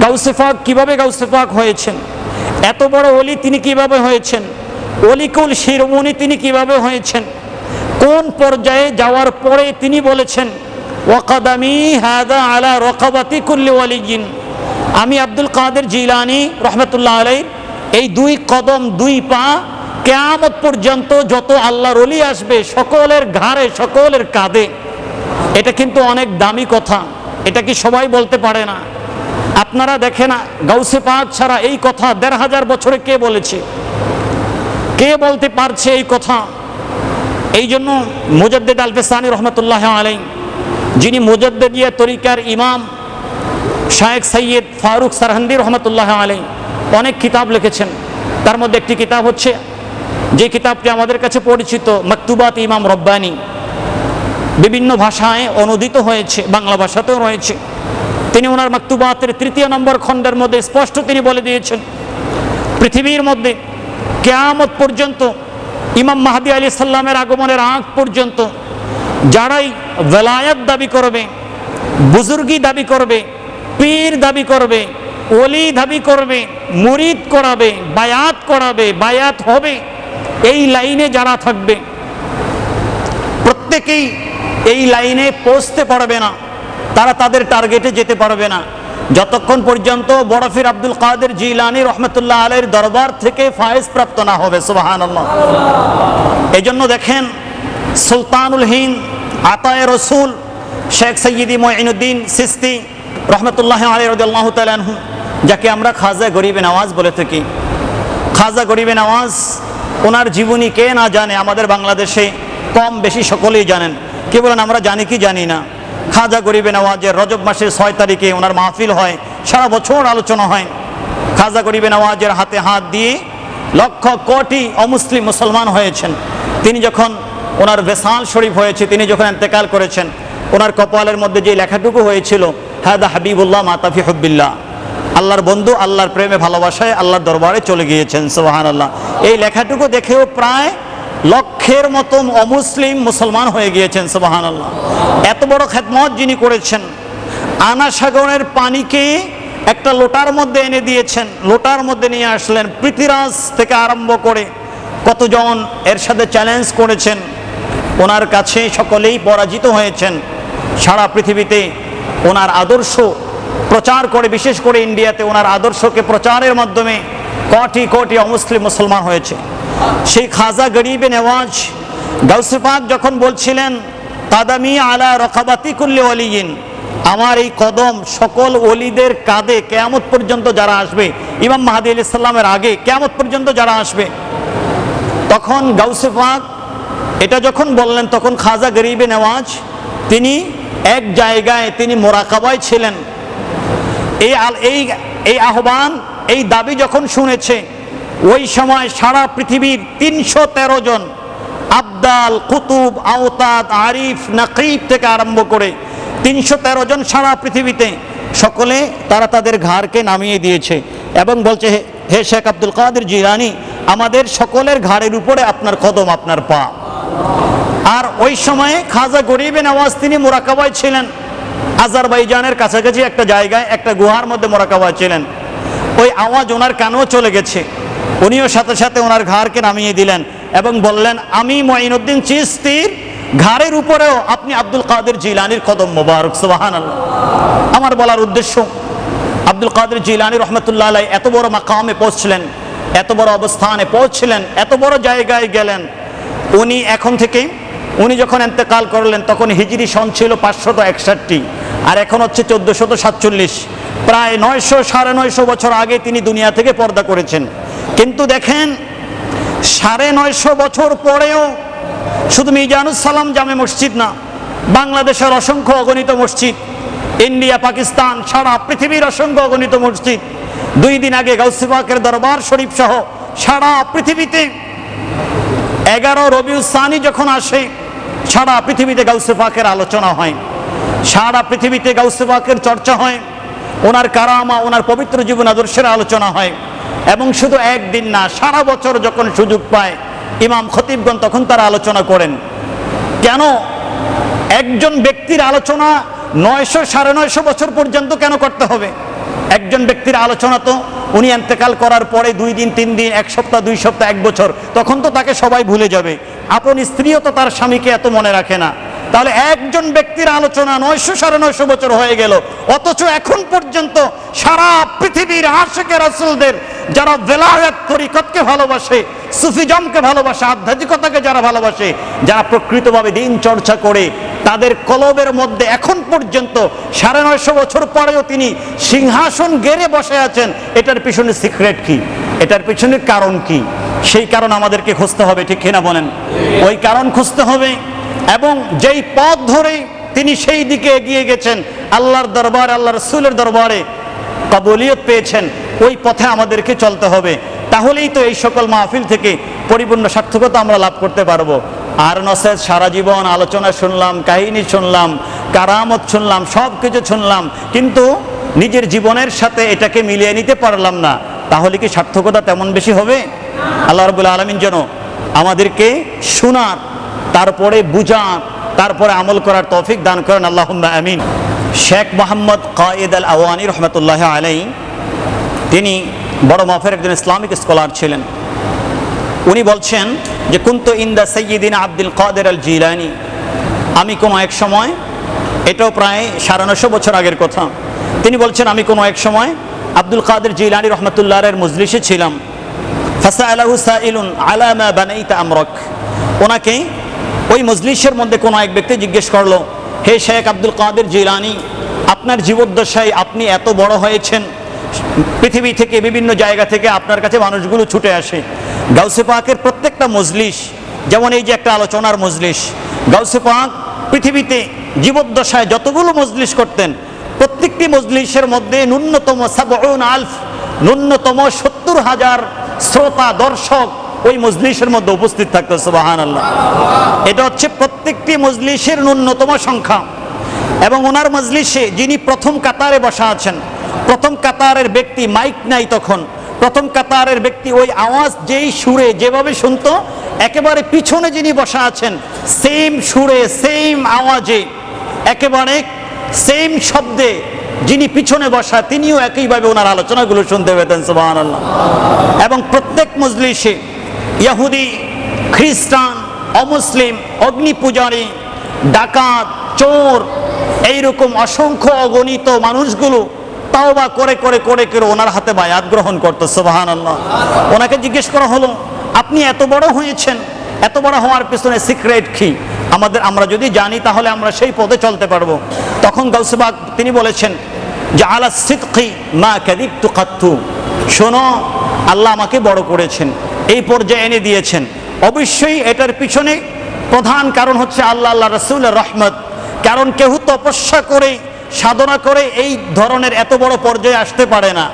গাউসেফাক কীভাবে গাউসেফাক হয়েছেন? এত বড় অলি তিনি কীভাবে হয়েছেন? অলিকুল শিরোমণি তিনি কীভাবে হয়েছেন? কোন পর্যায়ে যাওয়ার পরে তিনি বলেছেন, ওয়াকাদামি হাদা আলা রকাবাতি কুল্লি ওয়ালিজিন আমি আব্দুল কাদের জিলানি রহমতুল্লাহ আলাই এই দুই কদম দুই পা কেয়ামত পর্যন্ত যত আল্লাহর অলি আসবে, সকলের ঘাড়ে, সকলের কাঁধে। এটা কিন্তু অনেক দামি কথা। এটা কি সবাই বলতে পারে না? আপনারা দেখে না গাউসে পাক ছাড়া এই কথা দেড় হাজার বছরে কে বলেছে? কে বলতে পারছে এই কথা? এই জন্য মুজদ্দেদ আলফেসানি রহমতুল্লাহ আলাই যিনি মুজদ্দেদিয়া তরিকার ইমাম, শায়েখ সৈয়দ ফারুক সারহান্দি রহমতুল্লাহ আলাই অনেক কিতাব লিখেছেন। তার মধ্যে একটি কিতাব হচ্ছে, যে কিতাবটি আমাদের কাছে পরিচিত, মকতুবাত ইমাম রব্বানি। বিভিন্ন ভাষায় অনুদিত হয়েছে, বাংলা ভাষাতেও রয়েছে। তিনি ওনার মাকতুবাতের তৃতীয় নম্বর খণ্ডের মধ্যে স্পষ্ট তিনি বলে দিয়েছেন, পৃথিবীর মধ্যে কেয়ামত পর্যন্ত ইমাম মাহাদি আলী সাল্লামের আগমনের আগ পর্যন্ত যারাই বেলায়াত দাবি করবে, বুজুর্গি দাবি করবে, পীর দাবি করবে, ওলি দাবি করবে, মুরিদ করাবে, বায়াত করাবে, বায়াত হবে, এই লাইনে যারা থাকবে, প্রত্যেকেই এই লাইনে পৌঁছতে পারবে না। তারা তাদের টার্গেটে যেতে পারবে না। যতক্ষণ পর্যন্ত বরফির আব্দুল কাদের জিলানি রহমতুল্লাহ আলের দরবার থেকে ফায়েজ প্রাপ্ত না হবে সুবাহান এই জন্য দেখেন, সুলতানুল হিন্দ, আতায় রসুল, শেখ সৈয়দি মঈনুদ্দিন সিস্তি রহমতুল্লাহ আলী রদুল্লাহ তালহু যাকে আমরা খাজা গরিবে নওয়াজ বলে থাকি। খাজা গরিবে নওয়াজ ওনার জীবনী কে না জানে, আমাদের বাংলাদেশে কম বেশি সকলেই জানেন। কে বলেন আমরা জানি কি জানি না। খাজা গরিবে নওয়াজের রজব মাসের ছয় তারিখে ওনার মাহফিল হয়, সারা বছর আলোচনা হয়। খাজা গরিবে নওয়াজের হাতে হাত দিয়ে লক্ষ কোটি অমুসলিম মুসলমান হয়েছেন। তিনি যখন ওনার বেসাল শরীফ হয়েছে, তিনি যখন এতেকাল করেছেন, ওনার কপালের মধ্যে যে লেখাটুকু হয়েছিল, হাদা হাবিবুল্লাহ মাতাফি হব্বিল্লাহ। আল্লাহর বন্ধু, আল্লাহর প্রেমে ভালোবাসায় আল্লাহর দরবারে চলে গিয়েছেন সোহান আল্লাহ এই লেখাটুকু দেখেও প্রায় লক্ষের মতো অমুসলিম মুসলমান হয়ে গিয়েছেন সোহান আল্লাহ এত বড় খেদমত যিনি করেছেন আনা সাগরের পানিকে একটা লোটার মধ্যে এনে দিয়েছেন, লোটার মধ্যে নিয়ে আসলেন, পৃথিরাজ থেকে আরম্ভ করে কতজন এর সাথে চ্যালেঞ্জ করেছেন, ওনার কাছে সকলেই পরাজিত হয়েছেন। সারা পৃথিবীতে ওনার আদর্শ প্রচার করে, বিশেষ করে ইন্ডিয়াতে ওনার আদর্শকে প্রচারের মাধ্যমে কোটি কোটি অমুসলিম মুসলমান হয়েছে। সেই খাজা গরিবে নেওয়াজ গাউসেপাক যখন বলছিলেন, তাদামি আলা রকাবাতি কুল্লি অলিগিন আমার এই কদম সকল অলিদের কাঁধে কেয়ামত পর্যন্ত যারা আসবে, ইমাম মাহাদি আলি সাল্লামের আগে কেয়ামত পর্যন্ত যারা আসবে, তখন গাউসে পাক এটা যখন বললেন, তখন খাজা গরিবে নেওয়াজ তিনি এক জায়গায় তিনি মোরাকাবায় ছিলেন। এই এই এই আহ্বান, এই দাবি যখন শুনেছে ওই সময় সারা পৃথিবীর তিনশো তেরো জন আবদাল, কুতুব, আওতাদ, আরিফ, নাকিব থেকে আরম্ভ করে তিনশো তেরো জন সারা পৃথিবীতে সকলে তারা তাদের ঘাড়কে নামিয়ে দিয়েছে এবং বলছে, "হে- শেখ আব্দুল কাদের জিরানি আমাদের সকলের ঘাড়ের উপরে আপনার কদম, আপনার পা। আর ওই সময়ে খাজা গরিবে নওয়াজ তিনি মোরাকাবায় ছিলেন। আজারবাইজানের কাছাকাছি একটা জায়গায়, একটা গুহার মধ্যে মোরাকাবায় ছিলেন। ওই আওয়াজ ওনার কানেও চলে গেছে। উনিও সাথে সাথে ওনার ঘাড়কে নামিয়ে দিলেন এবং বললেন, আমি মঈনুদ্দিন চিস্তির ঘাড়ের উপরেও আপনি আব্দুল কাদের জিলানির কদম মোবারক সুবাহান আমার বলার উদ্দেশ্য, আব্দুল কাদের জিলানি রহমতুল্লাহ আলাই এত বড় মাকামে পৌঁছলেন, এত বড় অবস্থানে পৌঁছলেন, এত বড় জায়গায় গেলেন। উনি এখন থেকে উনি যখন এন্তেকাল করলেন, তখন হিজরি সন ছিল পাঁচশত একষট্টি, আর এখন হচ্ছে চোদ্দশত সাতচল্লিশ। প্রায় নয়শো, সাড়ে নয়শো বছর আগে তিনি দুনিয়া থেকে পর্দা করেছেন। কিন্তু দেখেন, সাড়ে নয়শো বছর পরেও শুধু মিজানুস সালাম জামে মসজিদ না, বাংলাদেশের অসংখ্য অগণিত মসজিদ, ইন্ডিয়া, পাকিস্তান, সারা পৃথিবীর অসংখ্য অগণিত মসজিদ, দুই দিন আগে গাউসিবাকের দরবার শরীফ সহ সারা পৃথিবীতে এগারো রবিউল সানি যখন আসে, সারা পৃথিবীতে গাউসে পাকের আলোচনা হয়, সারা পৃথিবীতে গাউসে পাকের চর্চা হয়, ওনার কারামা, ওনার পবিত্র জীবন আদর্শের আলোচনা হয়। এবং শুধু একদিন না, সারা বছর যখন সুযোগ পায়, ইমাম খতিবগণ তখন তারা আলোচনা করেন। কেন? একজন ব্যক্তির আলোচনা নয়শো সাড়ে নয়শো বছর পর্যন্ত কেন করতে হবে? একজন ব্যক্তির আলোচনা তো উনি এন্তেকাল করার পরে দুই দিন, তিন দিন, এক সপ্তাহ, দুই সপ্তাহ, এক বছর, তখন তো তাকে সবাই ভুলে যাবে। আপন স্ত্রীও তো তার স্বামীকে এত মনে রাখে না। তাহলে একজন ব্যক্তির আলোচনা নয়শো, সাড়ে নয়শো বছর হয়ে গেল। অথচ এখন পর্যন্ত সারা পৃথিবীর আশেকের রাসূলদের যারা বেলায়াত তরিকতকে ভালোবাসে, সুফিজমকে ভালোবাসে, আধ্যাত্মিকতাকে যারা ভালোবাসে, যারা প্রকৃতভাবে দিন চর্চা করে, তাদের কলবের মধ্যে এখন পর্যন্ত সাড়ে নয়শো বছর পরেও তিনি সিংহাসন গেড়ে বসে আছেন। এটার পিছনে সিক্রেট কি? এটার পিছনে কারণ কি? সেই কারণ আমাদেরকে খুঁজতে হবে, ঠিক কিনা বলেন? ওই কারণ খুঁজতে হবে এবং যেই পথ ধরে তিনি সেই দিকে এগিয়ে গেছেন, আল্লাহর দরবার আল্লাহ রসুলের দরবারে কবলিয়ত পেয়েছেন, ওই পথে আমাদেরকে চলতে হবে। তাহলেই তো এই সকল মাহফিল থেকে পরিপূর্ণ সার্থকতা আমরা লাভ করতে পারব। আর নসেদ, সারা জীবন আলোচনা শুনলাম, কাহিনী শুনলাম, কারামত শুনলাম সব কিছু শুনলাম, কিন্তু নিজের জীবনের সাথে এটাকে মিলিয়ে নিতে পারলাম না। তাহলে কি সার্থকতা তেমন বেশি হবে? আল্লাহ রবুল্লা আলমিন যেন আমাদেরকে শোনার তারপরে বুঝার তারপরে আমল করার তৌফিক দান করেন আল্লাহ আমিন। শেখ মোহাম্মদ কায়েদ আল আওয়ানি রহমতুল্লাহ আলাই তিনি বড় মাফের একজন ইসলামিক স্কলার ছিলেন। উনি বলছেন যে, কুন্ত ইন্দা সৈয়দিন আব্দুল কাদের আল জিলানি। আমি কোনো এক সময়, এটাও প্রায় সাড়ে নশো বছর আগের কথা, তিনি বলছেন, আমি কোনো এক সময় আব্দুল কাদের জিলানি রহমতুল্লাহের মজলিসে ছিলাম। ফাসা আলাহু সাইলুন আলামা বানাইতা আমরক। ওনাকে ওই মজলিসের মধ্যে কোনো এক ব্যক্তি জিজ্ঞেস করল, হে শেখ আব্দুল কাদের জিলানি, আপনার জীবদ্দশায় আপনি এত বড় হয়েছেন। পৃথিবী থেকে বিভিন্ন জায়গা থেকে আপনার কাছে মানুষগুলো ছুটে আসে। গাউসে পাকের প্রত্যেকটা মজলিস, যেমন এই যে একটা আলোচনার মজলিস, গাউসে পাক পৃথিবীতে জীবদ্দশায় যতগুলো মজলিস করতেন, প্রত্যেকটি মজলিসের মধ্যে ন্যূনতম সাবউন আলফ, ন্যূনতম সত্তর হাজার শ্রোতা, দর্শক ওই মজলিসের মধ্যে উপস্থিত থাকতো সুবাহান আল্লাহ এটা হচ্ছে প্রত্যেকটি মজলিসের ন্যূনতম সংখ্যা। এবং ওনার মজলিসে যিনি প্রথম কাতারে বসা আছেন, প্রথম কাতারের ব্যক্তি মাইক নাই তখন, প্রথম কাতারের ব্যক্তি ওই আওয়াজ যেই সুরে যেভাবে শুনতো, একেবারে পিছনে যিনি বসা আছেন সেম সুরে সেম আওয়াজে, একেবারে সেম শব্দে যিনি পিছনে বসা, তিনিও একইভাবে ওনার আলোচনাগুলো শুনতে পেতেন আল্লাহ এবং প্রত্যেক মজলিসে ইহুদি, খ্রিস্টান, অমুসলিম অগ্নি পূজারী ডাকাত, চোর, এইরকম অসংখ্য অগণিত মানুষগুলো তাওবা করে করে করে করে ওনার হাতে বায়াত গ্রহণ করতো সুবাহান আল্লাহ ওনাকে জিজ্ঞেস করা হলো, আপনি এত বড় হয়েছেন, এত বড় হওয়ার পেছনে সিক্রেট কি? আমাদের, আমরা যদি জানি তাহলে আমরা সেই পদে চলতে পারব। তখন গৌসবাগ তিনি বলেছেন, যে আলা সিদ্কি মা কাদিক তু শোনো, আল্লাহ আমাকে বড় করেছেন। এই পর্যায়ে এনে দিয়েছেন। অবশ্যই এটার পিছনে প্রধান কারণ হচ্ছে আল্লাহ আল্লাহ রসুলের রহমত। কারণ কেউ তপস্যা করে, সাধনা করে এই ধরনের এত বড় পর্যায়ে আসতে পারে না।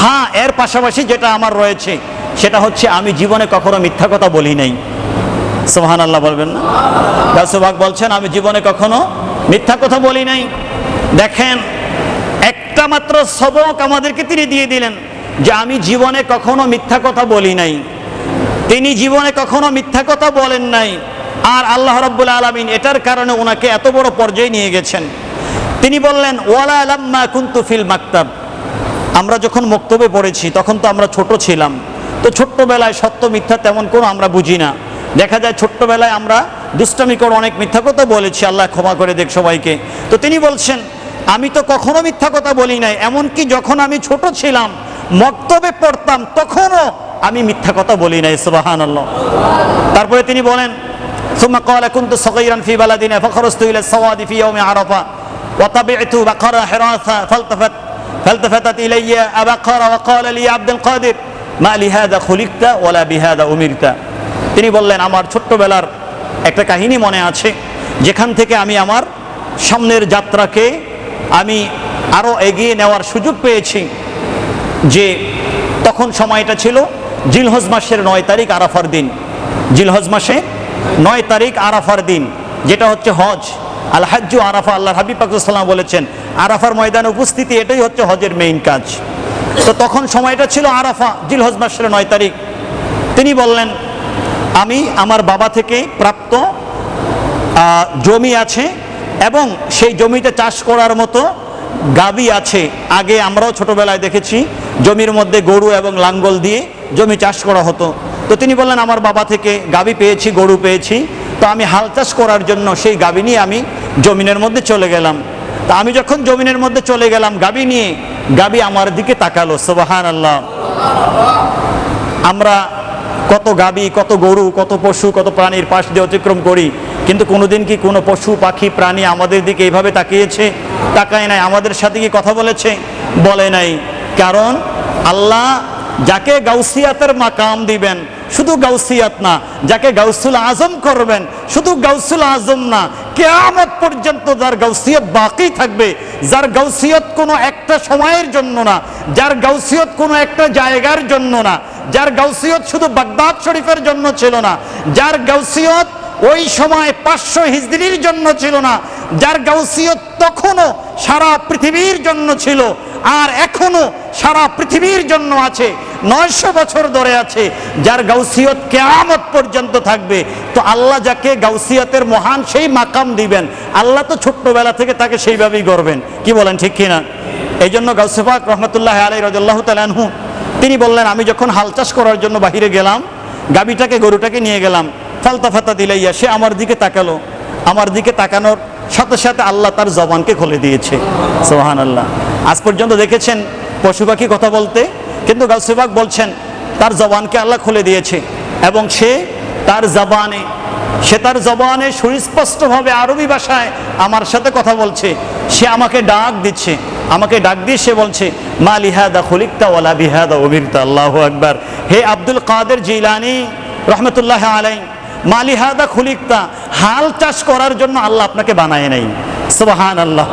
হ্যাঁ এর পাশাপাশি যেটা আমার রয়েছে, সেটা হচ্ছে আমি জীবনে কখনো মিথ্যা কথা বলি নাই। সোহান আল্লাহ বলবেন না? গাছবাগ বলছেন, আমি জীবনে কখনো মিথ্যা কথা বলি নাই। দেখেন, একটা মাত্র সবক আমাদেরকে তিনি দিয়ে দিলেন যে আমি জীবনে কখনো মিথ্যা কথা বলি নাই। তিনি জীবনে কখনো মিথ্যা কথা বলেন নাই। আর আল্লাহ রব্বুল আলমিন এটার কারণে ওনাকে এত বড় পর্যায়ে নিয়ে গেছেন। তিনি বললেন, ওয়ালা আলাম্মা কুন্তু ফিল মাকতাব। আমরা যখন বক্তব্যে পড়েছি, তখন তো আমরা ছোট ছিলাম। তো ছোট্টবেলায় সত্য মিথ্যা তেমন কোনো আমরা বুঝি না। দেখা যায় ছোট্টবেলায় আমরা দুষ্টামি করে অনেক মিথ্যা কথা বলেছি। আল্লাহ ক্ষমা করে দেখ সবাইকে। তো তিনি বলছেন, আমি তো কখনো মিথ্যা কথা বলি নাই। এমনকি যখন আমি ছোট ছিলাম মক্তবে পড়তাম তখনও আমি মিথ্যা কথা বলি নাই সুবাহান আল্লাহ তারপরে তিনি বলেন ثم قال كنت صغيرا في بلدنا فخرجت الى السواد في يوم عرفه وطبعت بقره حراثه فالتفت فالتفتت الي ابقره وقال لي عبد القادر ما لهذا خلقت ولا بهذا امرت তিনি বললেন আমার ছোট্টবেলার একটা কাহিনী মনে আছে যেখান থেকে আমি আমার সামনের যাত্রাকে আমি আরও এগিয়ে নেওয়ার সুযোগ পেয়েছি যে তখন সময়টা ছিল জিলহজ মাসের নয় তারিখ আরাফার দিন। জিলহজ মাসে নয় তারিখ আরাফার দিন, যেটা হচ্ছে হজ। আল হাজ্জু আরাফা আল্লাহ হাবিব পাকুসাল্লাম বলেছেন, আরাফার ময়দানে উপস্থিতি এটাই হচ্ছে হজের মেইন কাজ। তো তখন সময়টা ছিল আরাফা, জিলহজ মাসের নয় তারিখ। তিনি বললেন, আমি আমার বাবা থেকে প্রাপ্ত জমি আছে এবং সেই জমিতে চাষ করার মতো গাবি আছে। আগে আমরাও ছোটবেলায় দেখেছি, জমির মধ্যে গরু এবং লাঙ্গল দিয়ে জমি চাষ করা হতো। তো তিনি বললেন, আমার বাবা থেকে গাবি পেয়েছি, গরু পেয়েছি। তো আমি হাল চাষ করার জন্য সেই গাবি নিয়ে আমি জমিনের মধ্যে চলে গেলাম। তা আমি যখন জমিনের মধ্যে চলে গেলাম গাবি নিয়ে, গাবি আমার দিকে তাকালো সোবাহান আল্লাহ আমরা কত গাবি, কত গরু, কত পশু, কত প্রাণীর পাশ দিয়ে অতিক্রম করি। কিন্তু কোনোদিন কি কোনো পশু, পাখি, প্রাণী আমাদের দিকে এইভাবে তাকিয়েছে? তাকায় নাই। আমাদের সাথে কি কথা বলেছে? বলে নাই। কারণ আল্লাহ যাকে গাউসিয়াতের মাকাম দিবেন, শুধু গাউসিয়াত না, যাকে গাউসুল আজম করবেন, শুধু গাউসুল আজম না, কেয়ামত পর্যন্ত যার গাউসিয়ত বাকি থাকবে, যার গাউসিয়ত কোনো একটা সময়ের জন্য না, যার গাউসিয়ত কোনো একটা জায়গার জন্য না যার গাউসিয়ত শুধু বাগদাদ শরীফের জন্য ছিল না, যার গাউসিয়ত ওই সময় পাঁচশো হিজড়ির জন্য ছিল না, যার গাউসিয়ত তখনও সারা পৃথিবীর জন্য ছিল আর এখনও সারা পৃথিবীর জন্য আছে, নয়শো বছর ধরে আছে, যার গাউসিয়ত কেয়ামত পর্যন্ত থাকবে। তো আল্লাহ যাকে গাউসিয়তের মহান সেই মাকাম দিবেন, আল্লাহ তো ছোট্টবেলা থেকে তাকে সেইভাবেই করবেন কি বলেন, ঠিক কিনা? এই জন্য গাউসেফাক রহমতুল্লাহ আলাই তালানহু তিনি বললেন, আমি যখন হাল চাষ করার জন্য বাহিরে গেলাম গাবিটাকে গরুটাকে নিয়ে গেলাম, ফালতা ফাতা দিলাইয়া সে আমার দিকে তাকালো। আমার দিকে তাকানোর সাথে সাথে আল্লাহ তার জবানকে খুলে দিয়েছে। সোহান আল্লাহ আজ পর্যন্ত দেখেছেন পশু পাখি কথা বলতে, কিন্তু গাউসেবাক বলছেন, তার জবানকে আল্লাহ খুলে দিয়েছে এবং সে তার জবানে, সে তার জবানে সুস্পষ্টভাবে আরবি ভাষায় আমার সাথে কথা বলছে। সে আমাকে ডাক দিচ্ছে, আমাকে ডাক দিয়ে সে বলছে, মা লিহাদা খলিকতা ওয়ালা বিহাদা অমিরতা আল্লাহ আকবার। হে আব্দুল কাদের জিলানি, রহমতুল্লাহ আলাই মা লিহাদা খলিকতা, হাল চাষ করার জন্য আল্লাহ আপনাকে বানায় নাই। সোবাহান আল্লাহ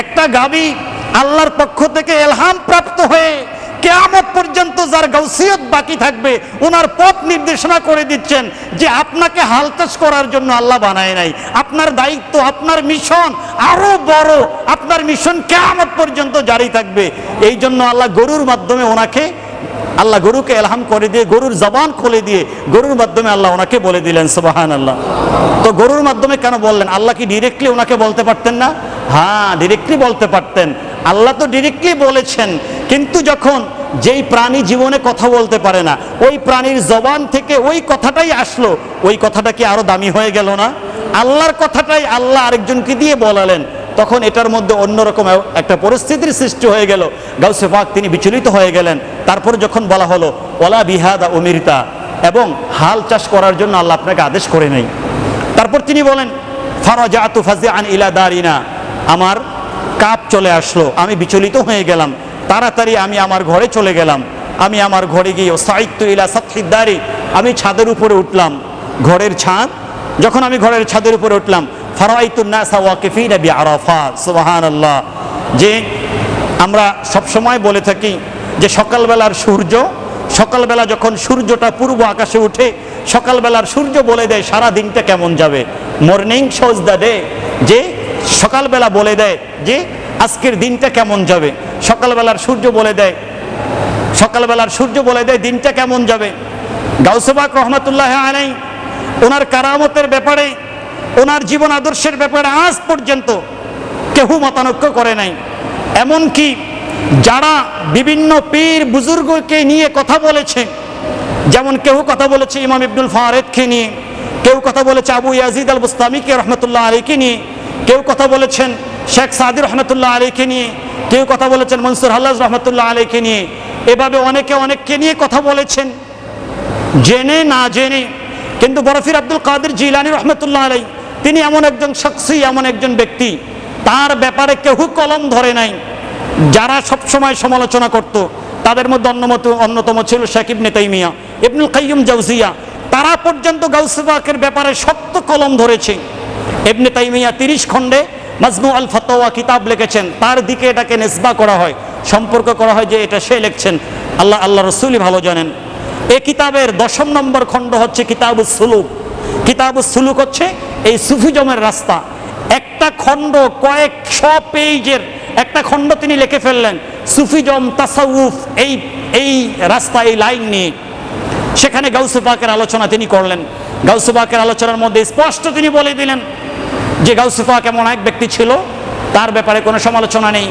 একটা গাবি আল্লাহর পক্ষ থেকে এলহাম প্রাপ্ত হয়ে কেয়ামত পর্যন্ত যার গাউসিয়ত বাকি থাকবে ওনার পথ নির্দেশনা করে দিচ্ছেন যে আপনাকে হাল চাষ করার জন্য আল্লাহ বানায় নাই। আপনার দায়িত্ব, আপনার মিশন আরও বড়, আপনার মিশন কেয়ামত পর্যন্ত জারি থাকবে। এই জন্য আল্লাহ গরুর মাধ্যমে ওনাকে, আল্লাহ গরুকে এলহাম করে দিয়ে, গরুর জবান খুলে দিয়ে গরুর মাধ্যমে আল্লাহ ওনাকে বলে দিলেন সুবাহান আল্লাহ তো গরুর মাধ্যমে কেন বললেন? আল্লাহ কি ডিরেক্টলি ওনাকে বলতে পারতেন না? হ্যাঁ ডিরেক্টলি বলতে পারতেন। আল্লাহ তো ডিরেক্টলি বলেছেন, কিন্তু যখন যেই প্রাণী জীবনে কথা বলতে পারে না, ওই প্রাণীর জবান থেকে ওই কথাটাই আসলো, ওই কথাটা কি আরও দামি হয়ে গেল না? আল্লাহর কথাটাই আল্লাহ আরেকজনকে দিয়ে বলালেন, তখন এটার মধ্যে অন্যরকম একটা পরিস্থিতির সৃষ্টি হয়ে গেল। গাউসে পাক তিনি বিচলিত হয়ে গেলেন। তারপর যখন বলা হলো ওলা বিহাদা অমিরিতা এবং হাল চাষ করার জন্য আল্লাহ আপনাকে আদেশ করে নেই। তারপর তিনি বলেন ফারাজা আতু ফাজে আন ইলা দারিনা আমার কাপ চলে আসলো, আমি বিচলিত হয়ে গেলাম। তাড়াতাড়ি আমি আমার ঘরে চলে গেলাম। আমি আমার ঘরে গিয়ে সাহিত্য ইলা সাতখিদারি আমি ছাদের উপরে উঠলাম। ঘরের ছাদ, যখন আমি ঘরের ছাদের উপরে উঠলাম সুবহানাল্লাহ। যে আমরা সবসময় বলে থাকি যে সকালবেলার সূর্য, সকালবেলা যখন সূর্যটা পূর্ব আকাশে উঠে, সকালবেলার সূর্য বলে দেয় সারা দিনটা কেমন যাবে। মর্নিং শোজ দ্য ডে যে সকালবেলা বলে দেয় যে, আজকের দিনটা কেমন যাবে? সকালবেলার সূর্য বলে দেয়, সকালবেলার সূর্য বলে দেয়, দিনটা কেমন যাবে? গাউসবাক রহমতুল্লাহ আলাই, ওনার কারামতের ব্যাপারে, ওনার জীবন আদর্শের ব্যাপারে আজ পর্যন্ত কেউ মতানৈক্য করে নাই। এমনকি যারা বিভিন্ন পীর বুজুর্গকে নিয়ে কথা বলেছে, যেমন কেউ কথা বলেছে ইমাম ইবনুল ফারেদকে নিয়ে কেউ কথা বলেছে আবু ইয়াজিদ আল বুস্তামিকে রহমতুল্লাহ আলীকে নিয়ে কেউ কথা বলেছেন শেখ সাদির রহমতুল্লাহ আলীকে নিয়ে, কেউ কথা বলেছেন মনসুর হাল্লাজ রহমতুল্লাহ আলীকে নিয়ে, এভাবে অনেকে অনেককে নিয়ে কথা বলেছেন। জেনে না জেনে, কিন্তু বরফির আব্দুল কাদের জিলানি রহমতুল্লাহ আলাই, তিনি এমন একজন শখসি, এমন একজন ব্যক্তি। তার ব্যাপারে কেউ কলম ধরে নাই। যারা সবসময় সমালোচনা করত, তাদের মধ্যে অন্যমত, অন্যতম ছিল শাকিব নেতাইমিয়া ইবনুল কাইয়ুম জাউজিয়া। তারা পর্যন্ত গাউসবাকের ব্যাপারে শক্ত কলম ধরেছে। ইবনে তাইমিয়া তিরিশ খণ্ডে মাজমু আল ফতোয়া কিতাব লিখেছেন। তার দিকে এটাকে নেসবা করা হয়, সম্পর্ক করা হয় যে এটা সে লিখছেন। আল্লাহ আল্লাহ রসুলই ভালো জানেন। এ কিতাবের দশম নম্বর খণ্ড হচ্ছে কিতাবুস সুলুক। কিতাবুস সুলুক হচ্ছে এই সুফিজমের রাস্তা। একটা খণ্ড কয়েক শ পেজের একটা খণ্ড তিনি লিখে ফেললেন, সুফিজম, তাসাউফ, এই এই রাস্তা, এই লাইন নিয়ে। সেখানে গাউসে পাকের আলোচনা তিনি করলেন। গাউসে পাকের আলোচনার মধ্যে স্পষ্ট তিনি বলে দিলেন যে গাউসে পাক এমন এক ব্যক্তি ছিল, তার ব্যাপারে কোনো সমালোচনা নেই।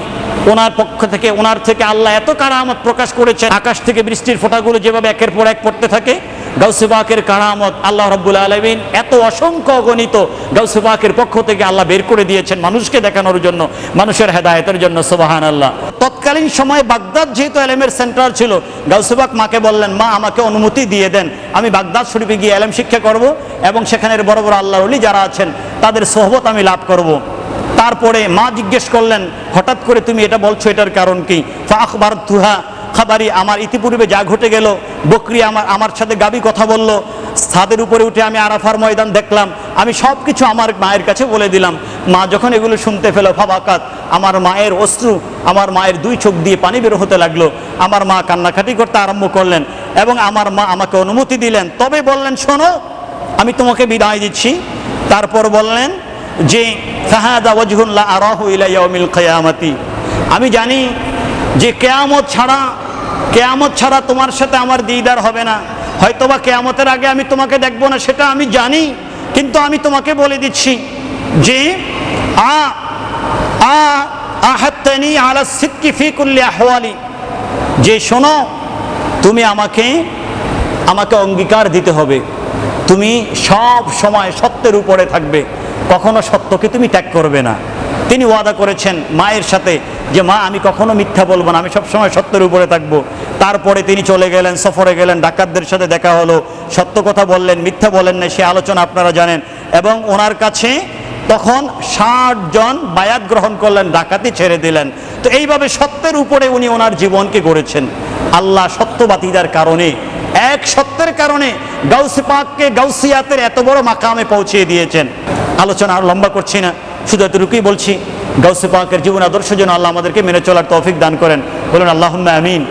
ওনার পক্ষ থেকে, ওনার থেকে আল্লাহ এত কারামত প্রকাশ করেছে আকাশ থেকে বৃষ্টির ফোঁটাগুলো যেভাবে একের পর এক পড়তে থাকে গাউসেবাকের কারামত আল্লাহ রব্বুল আলমিন এত অসংখ্য গণিত গাউসেবাকের পক্ষ থেকে আল্লাহ বের করে দিয়েছেন মানুষকে দেখানোর জন্য, মানুষের হেদায়তের জন্য সোবাহান আল্লাহ তৎকালীন সময়ে বাগদাদ যেহেতু এলেমের সেন্টার ছিল, গাউসেবাক মাকে বললেন, মা, আমাকে অনুমতি দিয়ে দেন, আমি বাগদাদ শরীফে গিয়ে এলেম শিক্ষা করব এবং সেখানের বড় বড় আল্লাহ অলি যারা আছেন, তাদের সহবত আমি লাভ করব। তারপরে মা জিজ্ঞেস করলেন, হঠাৎ করে তুমি এটা বলছো, এটার কারণ কি ফাখবার তুহা খাবারি আমার ইতিপূর্বে যা ঘটে গেল, বকরি আমার আমার সাথে গাবি কথা বলল। ছাদের উপরে উঠে আমি আরাফার ময়দান দেখলাম। আমি সব কিছু আমার মায়ের কাছে বলে দিলাম। মা যখন এগুলো শুনতে ফেলো ফাবাকাত, আমার মায়ের অশ্রু, আমার মায়ের দুই চোখ দিয়ে পানি বের হতে লাগল। আমার মা কান্নাকাটি করতে আরম্ভ করলেন এবং আমার মা আমাকে অনুমতি দিলেন। তবে বললেন, শোনো, আমি তোমাকে বিদায় দিচ্ছি। তারপর বললেন যে, ফাহাদা ওয়াজহুল্লাহ আরাহু ইলা ইয়াউমিল কিয়ামাতি। আমি জানি যে কেয়ামত ছাড়া কেয়ামত ছাড়া তোমার সাথে আমার দিদার হবে না। হয়তোবা কেয়ামতের আগে আমি তোমাকে দেখব না, সেটা আমি জানি, কিন্তু আমি তোমাকে বলে দিচ্ছি যে, আ আ, আহাত্তানি আলা সিদ্কি ফি কুল্লি আহওয়ালি। যে শোনো, তুমি আমাকে আমাকে অঙ্গীকার দিতে হবে। তুমি সব সময় সত্যের উপরে থাকবে। কখনো সত্যকে তুমি ত্যাগ করবে না। তিনি ওয়াদা করেছেন মায়ের সাথে যে, মা, আমি কখনো মিথ্যা বলব না, আমি সবসময় সত্যের উপরে থাকব। তারপরে তিনি চলে গেলেন, সফরে গেলেন, ডাকাতদের সাথে দেখা হলো। সত্য কথা বললেন, মিথ্যা বলেন না সে আলোচনা আপনারা জানেন। এবং ওনার কাছে তখন ষাট জন বায়াত গ্রহণ করলেন, ডাকাতি ছেড়ে দিলেন। তো এইভাবে সত্যের উপরে উনি ওনার জীবনকে গড়েছেন। আল্লাহ সত্যবাতিদার কারণে, এক সত্যের কারণে গাউসি পাককে গাউসিয়াতের এত বড় মাকামে পৌঁছিয়ে দিয়েছেন। আলোচনা আর লম্বা করছি না। শুধু এতটুকুই বলছি, গাউসে পাকের জীবন আদর্শ যেন আল্লাহ আমাদেরকে মেনে চলার তৌফিক দান করেন। বলুন আল্লাহ আমিন।